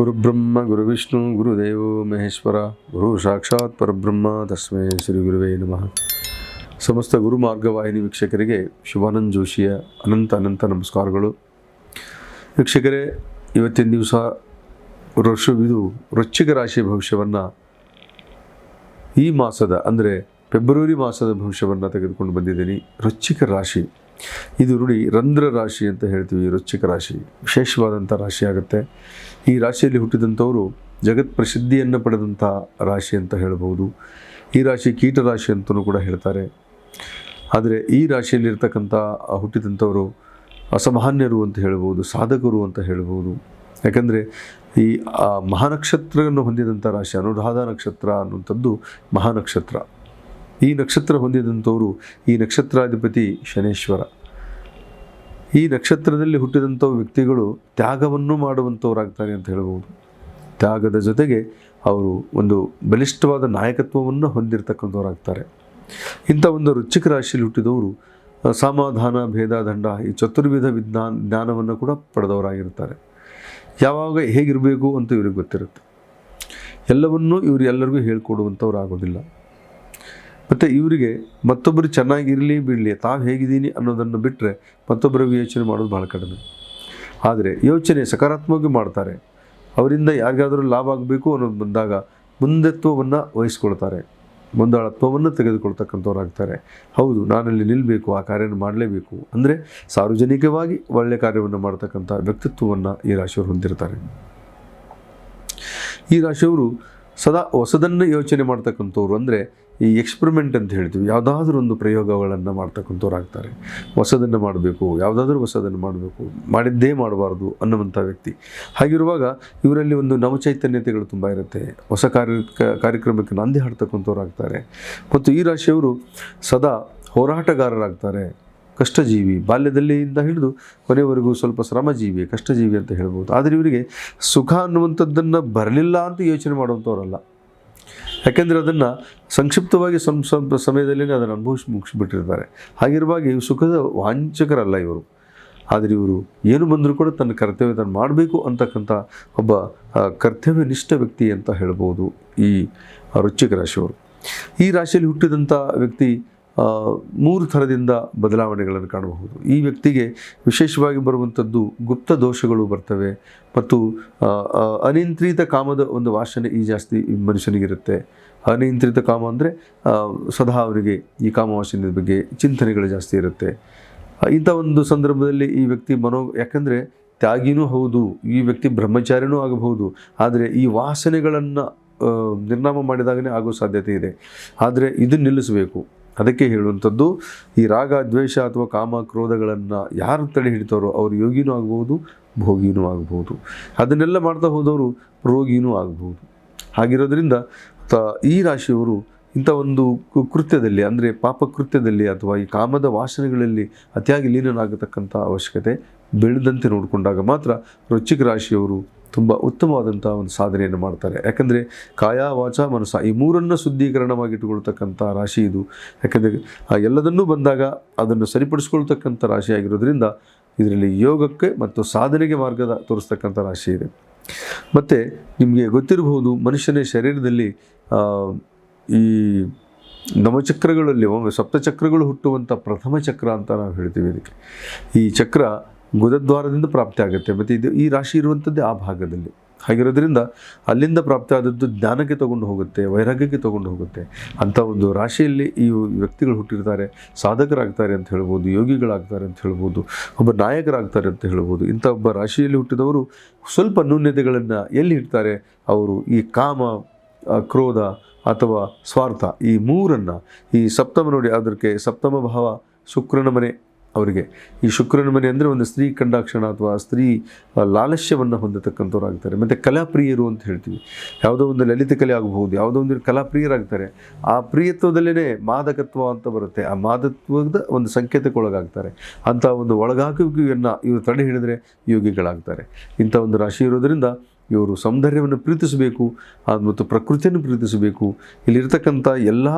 ಗುರುಬ್ರಹ್ಮ ಗುರುವಿಷ್ಣು ಗುರುದೇವೋ ಮಹೇಶ್ವರ, ಗುರು ಸಾಕ್ಷಾತ್ ಪರಬ್ರಹ್ಮ, ತಸ್ಮೈ ಶ್ರೀ ಗುರುವೇ ನಮಃ. ಸಮಸ್ತ ಗುರು ಮಾರ್ಗವಾಹಿನಿ ವೀಕ್ಷಕರಿಗೆ ಶಿವಾನಂದ್ ಜೋಶಿಯ ಅನಂತ ಅನಂತ ನಮಸ್ಕಾರಗಳು. ವೀಕ್ಷಕರೇ, ಇವತ್ತಿನ ದಿವಸ ಇದು ವೃಶ್ಚಿಕ ರಾಶಿ ಭವಿಷ್ಯವನ್ನು ಈ ಮಾಸದ, ಅಂದರೆ ಫೆಬ್ರವರಿ ಮಾಸದ ಭವಿಷ್ಯವನ್ನು ತೆಗೆದುಕೊಂಡು ಬಂದಿದ್ದೀನಿ. ವೃಶ್ಚಿಕ ರಾಶಿ. ಇದು ನೋಡಿ ರಂಧ್ರ ರಾಶಿ ಅಂತ ಹೇಳ್ತೀವಿ, ವೃಶ್ಚಿಕ ರಾಶಿ. ವಿಶೇಷವಾದಂಥ ರಾಶಿ ಆಗುತ್ತೆ. ಈ ರಾಶಿಯಲ್ಲಿ ಹುಟ್ಟಿದಂಥವರು ಜಗತ್ ಪ್ರಸಿದ್ಧಿಯನ್ನು ಪಡೆದಂಥ ರಾಶಿ ಅಂತ ಹೇಳ್ಬೋದು. ಈ ರಾಶಿ ಕೀಟ ರಾಶಿ ಅಂತಲೂ ಕೂಡ ಹೇಳ್ತಾರೆ. ಆದರೆ ಈ ರಾಶಿಯಲ್ಲಿರ್ತಕ್ಕಂಥ ಹುಟ್ಟಿದಂಥವರು ಅಸಾಮಾನ್ಯರು ಅಂತ ಹೇಳ್ಬೋದು, ಸಾಧಕರು ಅಂತ ಹೇಳ್ಬೋದು. ಯಾಕಂದರೆ ಈ ಮಹಾನಕ್ಷತ್ರವನ್ನು ಹೊಂದಿದಂಥ ರಾಶಿ, ಅನುರಾಧ ನಕ್ಷತ್ರ ಅನ್ನುವಂಥದ್ದು ಮಹಾನಕ್ಷತ್ರ. ಈ ನಕ್ಷತ್ರ ಹೊಂದಿದಂಥವರು ಈ ನಕ್ಷತ್ರಾಧಿಪತಿ ಶನೇಶ್ವರ. ಈ ನಕ್ಷತ್ರದಲ್ಲಿ ಹುಟ್ಟಿದಂಥ ವ್ಯಕ್ತಿಗಳು ತ್ಯಾಗವನ್ನು ಮಾಡುವಂಥವರಾಗ್ತಾರೆ ಅಂತ ಹೇಳ್ಬೋದು. ತ್ಯಾಗದ ಜೊತೆಗೆ ಅವರು ಒಂದು ಬಲಿಷ್ಠವಾದ ನಾಯಕತ್ವವನ್ನು ಹೊಂದಿರತಕ್ಕಂಥವರಾಗ್ತಾರೆ. ಇಂಥ ಒಂದು ರುಚಿಕ ರಾಶಿಯಲ್ಲಿ ಹುಟ್ಟಿದವರು ಸಮಾಧಾನ, ಭೇದ, ದಂಡ ಈ ಚತುರ್ವಿಧ ವಿಜ್ಞಾನ ಜ್ಞಾನವನ್ನು ಕೂಡ ಪಡೆದವರಾಗಿರ್ತಾರೆ. ಯಾವಾಗ ಹೇಗಿರಬೇಕು ಅಂತ ಇವ್ರಿಗೆ ಗೊತ್ತಿರುತ್ತೆ. ಎಲ್ಲವನ್ನೂ ಇವರು ಎಲ್ಲರಿಗೂ ಹೇಳ್ಕೊಡುವಂಥವ್ರು ಆಗೋದಿಲ್ಲ. ಮತ್ತು ಇವರಿಗೆ ಮತ್ತೊಬ್ಬರು ಚೆನ್ನಾಗಿರಲಿ ಬಿಡಲಿ, ತಾವು ಹೇಗಿದ್ದೀನಿ ಅನ್ನೋದನ್ನು ಬಿಟ್ಟರೆ ಮತ್ತೊಬ್ಬರಿಗೆ ಯೋಚನೆ ಮಾಡೋದು ಭಾಳ ಕಡಿಮೆ. ಆದರೆ ಯೋಚನೆ ಸಕಾರಾತ್ಮಕವಾಗಿ ಮಾಡ್ತಾರೆ. ಅವರಿಂದ ಯಾರಿಗಾದರೂ ಲಾಭ ಆಗಬೇಕು ಅನ್ನೋದು ಬಂದಾಗ ಮುಂದತ್ವವನ್ನು ವಹಿಸ್ಕೊಳ್ತಾರೆ. ಮುಂದಾಳತ್ವವನ್ನು ತೆಗೆದುಕೊಳ್ತಕ್ಕಂಥವ್ರಾಗ್ತಾರೆ. ಹೌದು, ನಾನಲ್ಲಿ ನಿಲ್ಲಬೇಕು ಆ ಕಾರ್ಯನ ಮಾಡಲೇಬೇಕು ಅಂದರೆ ಸಾರ್ವಜನಿಕವಾಗಿ ಒಳ್ಳೆಯ ಕಾರ್ಯವನ್ನು ಮಾಡ್ತಕ್ಕಂಥ ವ್ಯಕ್ತಿತ್ವವನ್ನು ಈ ರಾಶಿಯವರು ಹೊಂದಿರ್ತಾರೆ. ಈ ರಾಶಿಯವರು ಸದಾ ಹೊಸದನ್ನು ಯೋಚನೆ ಮಾಡ್ತಕ್ಕಂಥವ್ರು ಅಂದರೆ ಈ ಎಕ್ಸ್ಪರಿಮೆಂಟ್ ಅಂತ ಹೇಳ್ತೀವಿ ಯಾವುದಾದ್ರೂ ಒಂದು ಪ್ರಯೋಗಗಳನ್ನು ಮಾಡ್ತಕ್ಕಂಥವ್ರು ಆಗ್ತಾರೆ ಹೊಸದನ್ನು ಮಾಡಬೇಕು, ಯಾವುದಾದ್ರೂ ಹೊಸದನ್ನು ಮಾಡಬೇಕು, ಮಾಡಿದ್ದೇ ಮಾಡಬಾರ್ದು ಅನ್ನುವಂಥ ವ್ಯಕ್ತಿ. ಹಾಗಿರುವಾಗ ಇವರಲ್ಲಿ ಒಂದು ನವಚೈತನ್ಯತೆಗಳು ತುಂಬ ಇರುತ್ತೆ. ಹೊಸ ಕಾರ್ಯ, ಕಾರ್ಯಕ್ರಮಕ್ಕೆ ನಾಂದಿ ಹಾಡ್ತಕ್ಕಂಥವ್ರು ಆಗ್ತಾರೆ ಮತ್ತು ಈ ರಾಶಿಯವರು ಸದಾ ಹೋರಾಟಗಾರರಾಗ್ತಾರೆ. ಕಷ್ಟಜೀವಿ, ಬಾಲ್ಯದಲ್ಲಿಯಿಂದ ಹಿಡಿದು ಕೊನೆಯವರೆಗೂ ಸ್ವಲ್ಪ ಶ್ರಮಜೀವಿ, ಕಷ್ಟಜೀವಿ ಅಂತ ಹೇಳ್ಬೋದು. ಆದರೆ ಇವರಿಗೆ ಸುಖ ಅನ್ನುವಂಥದ್ದನ್ನು ಬರಲಿಲ್ಲ ಅಂತ ಯೋಚನೆ ಮಾಡುವಂಥವ್ರಲ್ಲ. ಯಾಕೆಂದರೆ ಅದನ್ನು ಸಂಕ್ಷಿಪ್ತವಾಗಿ ಸ್ವಲ್ಪ ಸ್ವಲ್ಪ ಸಮಯದಲ್ಲೇ ಅದನ್ನು ಅನುಭವಿಸಿ ಮುಗಿಸ್ಬಿಟ್ಟಿರ್ತಾರೆ. ಹಾಗಿರುವಾಗ ಇವು ಸುಖದ ವಾಂಚಕರಲ್ಲ ಇವರು. ಆದರೆ ಇವರು ಏನು ಬಂದರೂ ಕೂಡ ತನ್ನ ಕರ್ತವ್ಯ ತಾನು ಮಾಡಬೇಕು ಅಂತಕ್ಕಂಥ ಒಬ್ಬ ಕರ್ತವ್ಯ ಕರ್ತವ್ಯನಿಷ್ಠ ವ್ಯಕ್ತಿ ಅಂತ ಹೇಳ್ಬೋದು ಈ ವೃಶ್ಚಿಕ ರಾಶಿಯವರು. ಈ ರಾಶಿಯಲ್ಲಿ ಹುಟ್ಟಿದಂಥ ವ್ಯಕ್ತಿ ಮೂರು ಥರದಿಂದ ಬದಲಾವಣೆಗಳನ್ನು ಕಾಣಬಹುದು. ಈ ವ್ಯಕ್ತಿಗೆ ವಿಶೇಷವಾಗಿ ಬರುವಂಥದ್ದು ಗುಪ್ತ ದೋಷಗಳು ಬರ್ತವೆ ಮತ್ತು ಅನಿಯಂತ್ರಿತ ಕಾಮದ ಒಂದು ವಾಸನೆ ಈ ಜಾಸ್ತಿ ಮನುಷ್ಯನಿಗಿರುತ್ತೆ. ಅನಿಯಂತ್ರಿತ ಕಾಮ ಅಂದರೆ ಸದಾ ಅವರಿಗೆ ಈ ಕಾಮವಾಸನೆಯ ಬಗ್ಗೆ ಚಿಂತನೆಗಳು ಜಾಸ್ತಿ ಇರುತ್ತೆ. ಇಂಥ ಒಂದು ಸಂದರ್ಭದಲ್ಲಿ ಈ ವ್ಯಕ್ತಿ ಮನೋ, ಯಾಕಂದರೆ ತ್ಯಾಗಿನೂ ಹೌದು, ಈ ವ್ಯಕ್ತಿ ಬ್ರಹ್ಮಚಾರಿನೂ ಆಗಬಹುದು, ಆದರೆ ಈ ವಾಸನೆಗಳನ್ನು ನಿರ್ನಾಮ ಮಾಡಿದಾಗಲೇ ಆಗೋ ಸಾಧ್ಯತೆ ಇದೆ. ಆದರೆ ಇದನ್ನು ನಿಲ್ಲಿಸಬೇಕು. ಅದಕ್ಕೆ ಹೇಳುವಂಥದ್ದು, ಈ ರಾಗ, ದ್ವೇಷ ಅಥವಾ ಕಾಮ ಕ್ರೋಧಗಳನ್ನು ಯಾರು ತಡೆ ಹಿಡಿತಾರೋ ಅವರು ಯೋಗಿನೂ ಆಗ್ಬೋದು, ಭೋಗಿನೂ ಆಗ್ಬೋದು. ಅದನ್ನೆಲ್ಲ ಮಾಡ್ತಾ ಹೋದವರು ರೋಗಿನೂ ಆಗ್ಬೋದು. ಹಾಗಿರೋದ್ರಿಂದ ತ, ಈ ರಾಶಿಯವರು ಇಂಥ ಒಂದು ಕೃತ್ಯದಲ್ಲಿ, ಅಂದರೆ ಪಾಪಕೃತ್ಯದಲ್ಲಿ ಅಥವಾ ಈ ಕಾಮದ ವಾಸನೆಗಳಲ್ಲಿ ಅತಿಯಾಗಿ ಲೀನನಾಗತಕ್ಕಂಥ ಅವಶ್ಯಕತೆ ಬೆಳೆದಂತೆ ನೋಡಿಕೊಂಡಾಗ ಮಾತ್ರ ವೃಶ್ಚಿಕ ರಾಶಿಯವರು ತುಂಬ ಉತ್ತಮವಾದಂಥ ಒಂದು ಸಾಧನೆಯನ್ನು ಮಾಡ್ತಾರೆ. ಯಾಕೆಂದರೆ ಕಾಯ, ವಾಚ, ಮನಸ್ಸ ಈ ಮೂರನ್ನು ಶುದ್ಧೀಕರಣವಾಗಿಟ್ಟುಕೊಳ್ತಕ್ಕಂಥ ರಾಶಿ ಇದು. ಯಾಕೆಂದರೆ ಆ ಎಲ್ಲದನ್ನೂ ಬಂದಾಗ ಅದನ್ನು ಸರಿಪಡಿಸ್ಕೊಳ್ತಕ್ಕಂಥ ರಾಶಿ ಆಗಿರೋದ್ರಿಂದ ಇದರಲ್ಲಿ ಯೋಗಕ್ಕೆ ಮತ್ತು ಸಾಧನೆಗೆ ಮಾರ್ಗದ ತೋರಿಸ್ತಕ್ಕಂಥ ರಾಶಿ ಇದೆ. ಮತ್ತು ನಿಮಗೆ ಗೊತ್ತಿರಬಹುದು ಮನುಷ್ಯನ ಶರೀರದಲ್ಲಿ ಈ ನವಚಕ್ರಗಳಲ್ಲಿ ಒಮ್ಮೆ ಸಪ್ತಚಕ್ರಗಳು ಹುಟ್ಟುವಂಥ ಪ್ರಥಮ ಚಕ್ರ ಅಂತ ನಾವು ಹೇಳ್ತೀವಿ ಇದಕ್ಕೆ. ಈ ಚಕ್ರ ಗುದದ್ವಾರದಿಂದ ಪ್ರಾಪ್ತಿ ಆಗುತ್ತೆ. ಮತ್ತು ಇದು ಈ ರಾಶಿ ಇರುವಂಥದ್ದೇ ಆ ಭಾಗದಲ್ಲಿ. ಹಾಗಿರೋದ್ರಿಂದ ಅಲ್ಲಿಂದ ಪ್ರಾಪ್ತಿ ಆದದ್ದು ಜ್ಞಾನಕ್ಕೆ ತಗೊಂಡು ಹೋಗುತ್ತೆ, ವೈರಾಗ್ಯಕ್ಕೆ ತಗೊಂಡು ಹೋಗುತ್ತೆ. ಅಂಥ ಒಂದು ರಾಶಿಯಲ್ಲಿ ಈ ವ್ಯಕ್ತಿಗಳು ಹುಟ್ಟಿರ್ತಾರೆ, ಸಾಧಕರಾಗ್ತಾರೆ ಅಂತ ಹೇಳ್ಬೋದು, ಯೋಗಿಗಳಾಗ್ತಾರೆ ಅಂತ ಹೇಳ್ಬೋದು, ಒಬ್ಬ ನಾಯಕರಾಗ್ತಾರೆ ಅಂತ ಹೇಳ್ಬೋದು. ಇಂಥ ಒಬ್ಬ ರಾಶಿಯಲ್ಲಿ ಹುಟ್ಟಿದವರು ಸ್ವಲ್ಪ ನ್ಯೂನ್ಯತೆಗಳನ್ನು ಎಲ್ಲಿ ಇಡ್ತಾರೆ? ಅವರು ಈ ಕಾಮ ಕ್ರೋಧ ಅಥವಾ ಸ್ವಾರ್ಥ ಈ ಮೂರನ್ನು ಈ ಸಪ್ತಮ ನೋಡಿ, ಅದಕ್ಕೆ ಸಪ್ತಮ ಭಾವ ಶುಕ್ರನ ಮನೆ ಅವರಿಗೆ. ಈ ಶುಕ್ರನ ಮನೆ ಅಂದರೆ ಒಂದು ಸ್ತ್ರೀ ಕಂಡಾಕ್ಷಣ ಅಥವಾ ಸ್ತ್ರೀ ಲಾಲಸ್ಯವನ್ನು ಹೊಂದತಕ್ಕಂಥವ್ರಾಗ್ತಾರೆ. ಮತ್ತು ಕಲಾಪ್ರಿಯರು ಅಂತ ಹೇಳ್ತೀವಿ. ಯಾವುದೋ ಒಂದು ಲಲಿತ ಕಲೆ ಆಗಬಹುದು, ಯಾವುದೋ ಒಂದು ಕಲಾಪ್ರಿಯರಾಗ್ತಾರೆ. ಆ ಪ್ರಿಯತ್ವದಲ್ಲೇ ಮಾದಕತ್ವ ಅಂತ ಬರುತ್ತೆ. ಆ ಮಾದತ್ವದ ಒಂದು ಸಂಕೇತಕ್ಕೊಳಗಾಗ್ತಾರೆ. ಅಂಥ ಒಂದು ಒಳಗಾಗುವಿಕೆಯನ್ನು ಇವರು ತಡೆ ಹಿಡಿದ್ರೆ ಯೋಗಿಗಳಾಗ್ತಾರೆ. ಇಂಥ ಒಂದು ರಾಶಿ ಇರೋದರಿಂದ ಇವರು ಸೌಂದರ್ಯವನ್ನು ಪ್ರೀತಿಸಬೇಕು ಮತ್ತು ಪ್ರಕೃತಿಯನ್ನು ಪ್ರೀತಿಸಬೇಕು. ಇಲ್ಲಿರ್ತಕ್ಕಂಥ ಎಲ್ಲ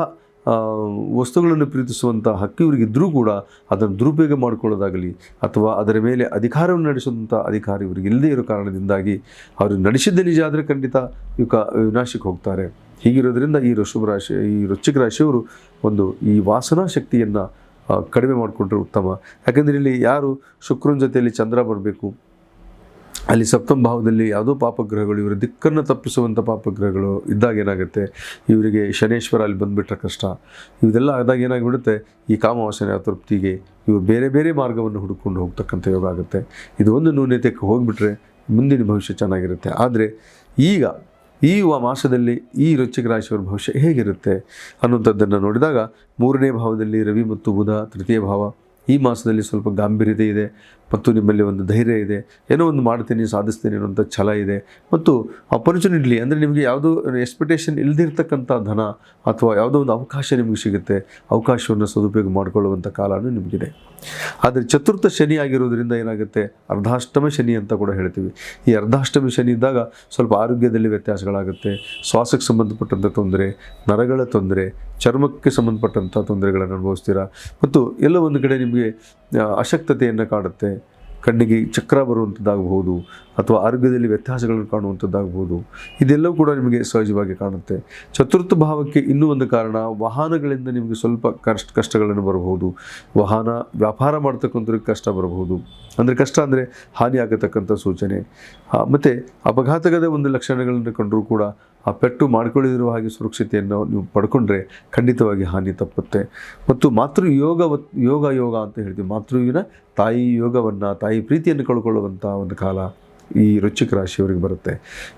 ವಸ್ತುಗಳನ್ನು ಪ್ರೀತಿಸುವಂಥ ಹಕ್ಕು ಇವರಿಗಿದ್ದರೂ ಕೂಡ ಅದನ್ನು ದುರುಪಯೋಗ ಮಾಡಿಕೊಳ್ಳೋದಾಗಲಿ ಅಥವಾ ಅದರ ಮೇಲೆ ಅಧಿಕಾರವನ್ನು ನಡೆಸುವಂಥ ಅಧಿಕಾರ ಇವರಿಗೆ ಇಲ್ಲದೇ ಇರೋ ಕಾರಣದಿಂದಾಗಿ ಅವರು ನಡೆಸಿದ್ದ ನಿಜ ಆದರೆ ಖಂಡಿತ ಯುಕ, ವಿನಾಶಕ್ಕೆ ಹೋಗ್ತಾರೆ. ಹೀಗಿರೋದ್ರಿಂದ ಈ ವೃಷಭ ರಾಶಿ, ಈ ವೃಶ್ಚಿಕ ರಾಶಿಯವರು ಒಂದು ಈ ವಾಸನಾ ಶಕ್ತಿಯನ್ನು ಕಡಿಮೆ ಮಾಡಿಕೊಂಡ್ರೆ ಉತ್ತಮ. ಯಾಕೆಂದರೆ ಇಲ್ಲಿ ಯಾರು ಶುಕ್ರನ ಜೊತೆಯಲ್ಲಿ ಚಂದ್ರ ಬರಬೇಕು ಅಲ್ಲಿ ಸಪ್ತಮ ಭಾವದಲ್ಲಿ ಯಾವುದೋ ಪಾಪಗ್ರಹಗಳು, ಇವರ ದಿಕ್ಕನ್ನು ತಪ್ಪಿಸುವಂಥ ಪಾಪಗ್ರಹಗಳು ಇದ್ದಾಗ ಏನಾಗುತ್ತೆ? ಇವರಿಗೆ ಶನೇಶ್ವರ ಅಲ್ಲಿ ಬಂದುಬಿಟ್ರೆ ಕಷ್ಟ. ಇದೆಲ್ಲ ಆದಾಗ ಏನಾಗಿಬಿಡುತ್ತೆ? ಈ ಕಾಮವಾಸನೆ ಅತೃಪ್ತಿಗೆ ಇವರು ಬೇರೆ ಬೇರೆ ಮಾರ್ಗವನ್ನು ಹುಡುಕೊಂಡು ಹೋಗ್ತಕ್ಕಂಥ ಯೋಗ ಆಗುತ್ತೆ. ಇದು ಒಂದು ನ್ಯೂನ್ಯತೆಗೆ ಹೋಗಿಬಿಟ್ರೆ ಮುಂದಿನ ಭವಿಷ್ಯ ಚೆನ್ನಾಗಿರುತ್ತೆ. ಆದರೆ ಈಗ, ಈ ಮಾಸದಲ್ಲಿ ಈ ವೃಶ್ಚಿಕ ರಾಶಿಯವರ ಭವಿಷ್ಯ ಹೇಗಿರುತ್ತೆ ಅನ್ನುವಂಥದ್ದನ್ನು ನೋಡಿದಾಗ ಮೂರನೇ ಭಾವದಲ್ಲಿ ರವಿ ಮತ್ತು ಬುಧ, ತೃತೀಯ ಭಾವ. ಈ ಮಾಸದಲ್ಲಿ ಸ್ವಲ್ಪ ಗಾಂಭೀರ್ಯತೆ ಇದೆ. ಮತ್ತು ನಿಮ್ಮಲ್ಲಿ ಒಂದು ಧೈರ್ಯ ಇದೆ, ಏನೋ ಒಂದು ಮಾಡ್ತೀನಿ, ಸಾಧಿಸ್ತೀನಿ ಅನ್ನೋಂಥ ಛಲ ಇದೆ. ಮತ್ತು ಅಪರ್ಚುನಿಟಿ ಅಂದರೆ ನಿಮಗೆ ಯಾವುದೋ ಎಕ್ಸ್ಪೆಕ್ಟೇಷನ್ ಇಲ್ಲದಿರ್ತಕ್ಕಂಥ ಧನ ಅಥವಾ ಯಾವುದೋ ಒಂದು ಅವಕಾಶ ನಿಮಗೆ ಸಿಗುತ್ತೆ, ಅವಕಾಶವನ್ನು ಸದುಪಯೋಗ ಮಾಡಿಕೊಳ್ಳುವಂಥ ಕಾಲನೂ ನಿಮಗಿದೆ. ಆದರೆ ಚತುರ್ಥ ಶನಿ ಆಗಿರೋದ್ರಿಂದ ಏನಾಗುತ್ತೆ? ಅರ್ಧಾಷ್ಟಮ ಶನಿ ಅಂತ ಕೂಡ ಹೇಳ್ತೀವಿ. ಈ ಅರ್ಧಾಷ್ಟಮಿ ಶನಿ ಇದ್ದಾಗ ಸ್ವಲ್ಪ ಆರೋಗ್ಯದಲ್ಲಿ ವ್ಯತ್ಯಾಸಗಳಾಗುತ್ತೆ, ಶ್ವಾಸಕ್ಕೆ ಸಂಬಂಧಪಟ್ಟಂಥ ತೊಂದರೆ, ನರಗಳ ತೊಂದರೆ, ಚರ್ಮಕ್ಕೆ ಸಂಬಂಧಪಟ್ಟಂಥ ತೊಂದರೆಗಳನ್ನು ಅನುಭವಿಸ್ತೀರಾ? ಮತ್ತು ಎಲ್ಲ ಒಂದು ಕಡೆ ನಿಮಗೆ ಅಶಕ್ತತೆಯನ್ನು ಕಾಡುತ್ತೆ. ಕಣ್ಣಿಗೆ ಚಕ್ರ ಬರುವಂಥದ್ದಾಗಬಹುದು ಅಥವಾ ಆರೋಗ್ಯದಲ್ಲಿ ವ್ಯತ್ಯಾಸಗಳನ್ನು ಕಾಣುವಂಥದ್ದಾಗಬಹುದು ಇದೆಲ್ಲವೂ ಕೂಡ ನಿಮಗೆ ಸಹಜವಾಗಿ ಕಾಣುತ್ತೆ. ಚತುರ್ಥ ಭಾವಕ್ಕೆ ಇನ್ನೂ ಒಂದು ಕಾರಣ ವಾಹನಗಳಿಂದ ನಿಮಗೆ ಸ್ವಲ್ಪ ಕಷ್ಟ, ಕಷ್ಟಗಳನ್ನು ಬರಬಹುದು. ವಾಹನ ವ್ಯಾಪಾರ ಮಾಡ್ತಕ್ಕಂಥವ್ರಿಗೆ ಕಷ್ಟ ಬರಬಹುದು. ಅಂದರೆ ಕಷ್ಟ ಅಂದರೆ ಹಾನಿ ಆಗತಕ್ಕಂಥ ಸೂಚನೆ ಮತ್ತು ಅಪಘಾತಗದ ಒಂದು ಲಕ್ಷಣಗಳನ್ನು ಕಂಡರೂ ಕೂಡ ಆ ಪೆಟ್ಟು ಮಾಡ್ಕೊಳ್ಳಿದಿರುವ ಹಾಗೆ ಸುರಕ್ಷತೆಯನ್ನು ನೀವು ಪಡ್ಕೊಂಡ್ರೆ ಖಂಡಿತವಾಗಿ ಹಾನಿ ತಪ್ಪುತ್ತೆ. ಮತ್ತು ಮಾತೃ ಯೋಗ ಯೋಗ ಯೋಗ ಅಂತ ಹೇಳ್ತೀವಿ. ಮಾತೃವಿನ ತಾಯಿ ಯೋಗವನ್ನು, ತಾಯಿ ಪ್ರೀತಿಯನ್ನು ಕಳ್ಕೊಳ್ಳುವಂಥ ಒಂದು ಕಾಲ ಈ ವೃಶ್ಚಿಕ ರಾಶಿಯವರಿಗೆ ಬರುತ್ತೆ.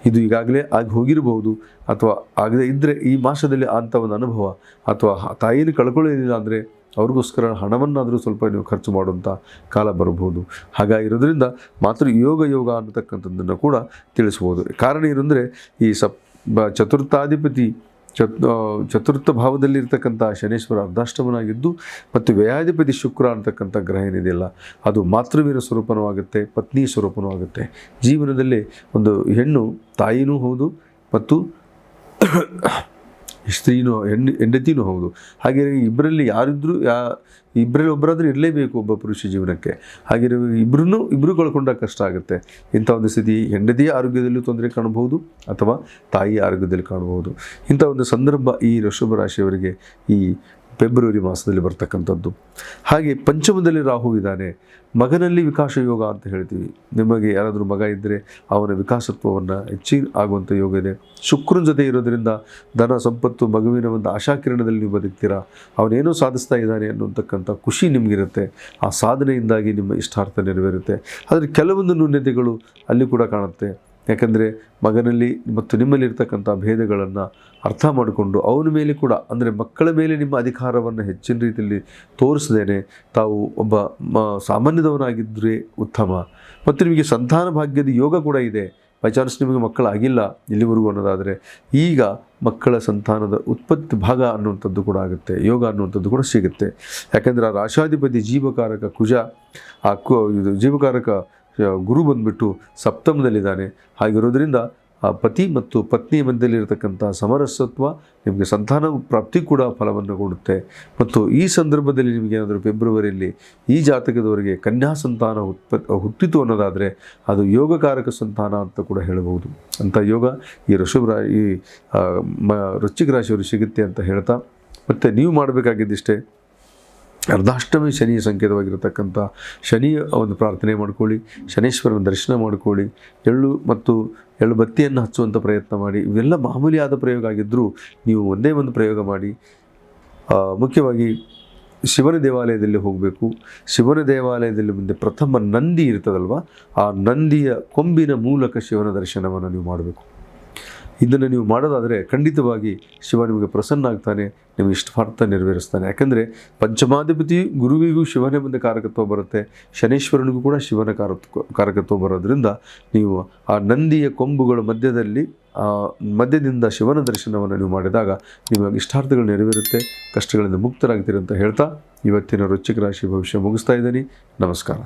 ಇದು ಈಗಾಗಲೇ ಆಗಿ ಹೋಗಿರಬಹುದು. ಅಥವಾ ಆಗದೇ ಇದ್ದರೆ ಈ ಮಾಸದಲ್ಲಿ ಅಂಥ ಒಂದು ಅನುಭವ. ಅಥವಾ ತಾಯಿಯನ್ನು ಕಳ್ಕೊಳ್ಳೋದಿಲ್ಲ ಅಂದರೆ ಅವ್ರಿಗೋಸ್ಕರ ಹಣವನ್ನಾದರೂ ಸ್ವಲ್ಪ ನೀವು ಖರ್ಚು ಮಾಡುವಂಥ ಕಾಲ ಬರಬಹುದು. ಹಾಗಾಗಿರೋದ್ರಿಂದ ಮಾತೃ ಯೋಗ ಯೋಗ ಅನ್ನತಕ್ಕಂಥದ್ದನ್ನು ಕೂಡ ತಿಳಿಸ್ಬೋದು ಕಾರಣ ಏನಂದರೆ ಈ ಸಪ್ ಬ ಚತುರ್ಥಾಧಿಪತಿ ಚತ್ ಚತುರ್ಥ ಭಾವದಲ್ಲಿರ್ತಕ್ಕಂಥ ಶನೇಶ್ವರ ಅರ್ಧಾಷ್ಟಮನಾಗಿದ್ದು ಮತ್ತು ವ್ಯಯಾಧಿಪತಿ ಶುಕ್ರ ಅಂತಕ್ಕಂಥ ಗ್ರಹ ಏನಿದೆಯಲ್ಲ ಅದು ಮಾತೃವೀರ ಸ್ವರೂಪನೂ ಆಗುತ್ತೆ ಪತ್ನಿ ಸ್ವರೂಪನೂ ಆಗುತ್ತೆ ಜೀವನದಲ್ಲಿ ಒಂದು ಹೆಣ್ಣು ತಾಯಿನೂ ಹೌದು ಮತ್ತು ಸ್ತ್ರೀನೂ ಹೆಣ್ಣು ಹೆಂಡತಿನೂ ಹೌದು. ಹಾಗೆ ಇಬ್ಬರಲ್ಲಿ ಯಾರಿದ್ರೂ, ಯಾ ಇಬ್ಬರಲ್ಲಿ ಒಬ್ಬರಾದರೂ ಇರಲೇಬೇಕು ಒಬ್ಬ ಪುರುಷ ಜೀವನಕ್ಕೆ. ಹಾಗೆ ಇಬ್ಬರೂ ಇಬ್ಬರು ಕಳ್ಕೊಂಡಾಗ ಕಷ್ಟ ಆಗುತ್ತೆ. ಇಂಥ ಒಂದು ಸ್ಥಿತಿ ಹೆಂಡತಿಯ ಆರೋಗ್ಯದಲ್ಲೂ ತೊಂದರೆ ಕಾಣಬಹುದು ಅಥವಾ ತಾಯಿಯ ಆರೋಗ್ಯದಲ್ಲಿ ಕಾಣಬಹುದು. ಇಂಥ ಒಂದು ಸಂದರ್ಭ ಈ ವೃಷಭ ರಾಶಿಯವರಿಗೆ ಈ ಫೆಬ್ರವರಿ ಮಾಸದಲ್ಲಿ ಬರ್ತಕ್ಕಂಥದ್ದು. ಹಾಗೆ ಪಂಚಮದಲ್ಲಿ ರಾಹು ಇದ್ದಾನೆ. ಮಗನಲ್ಲಿ ವಿಕಾಸ ಯೋಗ ಅಂತ ಹೇಳ್ತೀವಿ. ನಿಮಗೆ ಯಾರಾದರೂ ಮಗ ಇದ್ದರೆ ಅವನ ವಿಕಾಸತ್ವವನ್ನು ಹೆಚ್ಚಿ ಆಗುವಂಥ ಯೋಗ ಇದೆ. ಶುಕ್ರನ ಜೊತೆ ಇರೋದ್ರಿಂದ ಧನ ಸಂಪತ್ತು, ಮಗುವಿನ ಒಂದು ಆಶಾಕಿರಣದಲ್ಲಿ ನೀವು ಬದುಕ್ತೀರಾ? ಅವನೇನೋ ಸಾಧಿಸ್ತಾ ಇದ್ದಾನೆ ಅನ್ನುವಂಥಕ್ಕಂಥ ಖುಷಿ ನಿಮಗಿರುತ್ತೆ. ಆ ಸಾಧನೆಯಿಂದಾಗಿ ನಿಮ್ಮ ಇಷ್ಟಾರ್ಥ ನೆರವೇರುತ್ತೆ. ಆದರೆ ಕೆಲವೊಂದು ನ್ಯೂನ್ಯತೆಗಳು ಅಲ್ಲಿ ಕೂಡ ಕಾಣುತ್ತೆ. ಯಾಕಂದರೆ ಮಗನಲ್ಲಿ ಮತ್ತು ನಿಮ್ಮಲ್ಲಿರ್ತಕ್ಕಂಥ ಭೇದಗಳನ್ನು ಅರ್ಥ ಮಾಡಿಕೊಂಡು ಅವನ ಮೇಲೆ ಕೂಡ, ಅಂದರೆ ಮಕ್ಕಳ ಮೇಲೆ ನಿಮ್ಮ ಅಧಿಕಾರವನ್ನು ಹೆಚ್ಚಿನ ರೀತಿಯಲ್ಲಿ ತೋರಿಸದೇನೆ ತಾವು ಒಬ್ಬ ಮ ಸಾಮಾನ್ಯದವನಾಗಿದ್ದರೆ ಉತ್ತಮ. ಮತ್ತು ನಿಮಗೆ ಸಂತಾನ ಭಾಗ್ಯದ ಯೋಗ ಕೂಡ ಇದೆ. ಬೈ ಚಾನ್ಸ್ ನಿಮಗೆ ಮಕ್ಕಳಾಗಿಲ್ಲ ಇಲ್ಲಿವರೆಗೂ ಅನ್ನೋದಾದರೆ, ಈಗ ಮಕ್ಕಳ ಸಂತಾನದ ಉತ್ಪತ್ತಿ ಭಾಗ ಅನ್ನುವಂಥದ್ದು ಕೂಡ ಆಗುತ್ತೆ, ಯೋಗ ಅನ್ನುವಂಥದ್ದು ಕೂಡ ಸಿಗುತ್ತೆ. ಯಾಕೆಂದರೆ ಆ ರಾಶಾಧಿಪತಿ ಜೀವಕಾರಕ ಕುಜ, ಆ ಕು, ಇದು ಜೀವಕಾರಕ ಗುರು ಬಂದ್ಬಿಟ್ಟು ಸಪ್ತಮದಲ್ಲಿದ್ದಾನೆ. ಹಾಗಿರೋದ್ರಿಂದ ಆ ಪತಿ ಮತ್ತು ಪತ್ನಿ ಮಧ್ಯದಲ್ಲಿರತಕ್ಕಂಥ ಸಮರಸತ್ವ ನಿಮಗೆ ಸಂತಾನ ಪ್ರಾಪ್ತಿ ಕೂಡ ಫಲವನ್ನು ಕೊಡುತ್ತೆ. ಮತ್ತು ಈ ಸಂದರ್ಭದಲ್ಲಿ ನಿಮಗೆ ಏನಾದರೂ ಫೆಬ್ರವರಿಯಲ್ಲಿ ಈ ಜಾತಕದವರಿಗೆ ಕನ್ಯಾ ಸಂತಾನ ಉತ್ಪ, ಹುಟ್ಟಿತು ಅನ್ನೋದಾದರೆ ಅದು ಯೋಗಕಾರಕ ಸಂತಾನ ಅಂತ ಕೂಡ ಹೇಳಬಹುದು. ಅಂಥ ಯೋಗ ಈ ಋಷಭ ಈ ಮ, ವೃಶ್ಚಿಕ ರಾಶಿಯವರು ಸಿಗುತ್ತೆ ಅಂತ ಹೇಳ್ತಾ, ಮತ್ತು ನೀವು ಮಾಡಬೇಕಾಗಿದ್ದಿಷ್ಟೇ? ಅರ್ಧಾಷ್ಟಮಿ ಶನಿಯ ಸಂಕೇತವಾಗಿರತಕ್ಕಂಥ ಶನಿಯ ಒಂದು ಪ್ರಾರ್ಥನೆ ಮಾಡ್ಕೊಳ್ಳಿ, ಶನೇಶ್ವರನ ದರ್ಶನ ಮಾಡ್ಕೊಳ್ಳಿ, ಎಳ್ಳು ಮತ್ತು ಎಳ್ಳು ಬತ್ತಿಯನ್ನು ಹಚ್ಚುವಂಥ ಪ್ರಯತ್ನ ಮಾಡಿ, ಇವೆಲ್ಲ ಮಾಮೂಲಿಯಾದ ಪ್ರಯೋಗ ಆಗಿದ್ದರೂ ನೀವು ಒಂದೇ ಒಂದು ಪ್ರಯೋಗ ಮಾಡಿ ಮುಖ್ಯವಾಗಿ ಶಿವನ ದೇವಾಲಯದಲ್ಲಿ ಹೋಗಬೇಕು. ಶಿವನ ದೇವಾಲಯದಲ್ಲಿ ಮುಂದೆ ಪ್ರಥಮ ನಂದಿ ಇರ್ತದಲ್ವ? ಆ ನಂದಿಯ ಕೊಂಬಿನ ಮೂಲಕ ಶಿವನ ದರ್ಶನವನ್ನು ನೀವು ಮಾಡಬೇಕು. ಇದನ್ನು ನೀವು ಮಾಡೋದಾದರೆ ಖಂಡಿತವಾಗಿ ಶಿವ ನಿಮಗೆ ಪ್ರಸನ್ನ ಆಗ್ತಾನೆ ನಿಮ್ಮ ಇಷ್ಟಾರ್ಥ ನೆರವೇರಿಸ್ತಾನೆ. ಯಾಕಂದರೆ ಪಂಚಮಾಧಿಪತಿ ಗುರುವಿಗೂ ಶಿವನೇ ಮುಂದೆ ಕಾರಕತ್ವ ಬರುತ್ತೆ, ಶನೇಶ್ವರನಿಗೂ ಕೂಡ ಶಿವನ ಕಾರಕತ್ವ ಬರೋದ್ರಿಂದ ನೀವು ಆ ನಂದಿಯ ಕೊಂಬುಗಳ ಮಧ್ಯದಲ್ಲಿ ಮಧ್ಯದಿಂದ ಶಿವನ ದರ್ಶನವನ್ನು ನೀವು ಮಾಡಿದಾಗ ನಿಮ್ಮ ಇಷ್ಟಾರ್ಥಗಳು ನೆರವೇರುತ್ತೆ, ಕಷ್ಟಗಳಿಂದ ಮುಕ್ತರಾಗ್ತೀರಿ ಅಂತ ಹೇಳ್ತಾ ಇವತ್ತಿನ ವೃಶ್ಚಿಕ ರಾಶಿ ಭವಿಷ್ಯ ಮುಗಿಸ್ತಾ ಇದ್ದೀನಿ. ನಮಸ್ಕಾರ.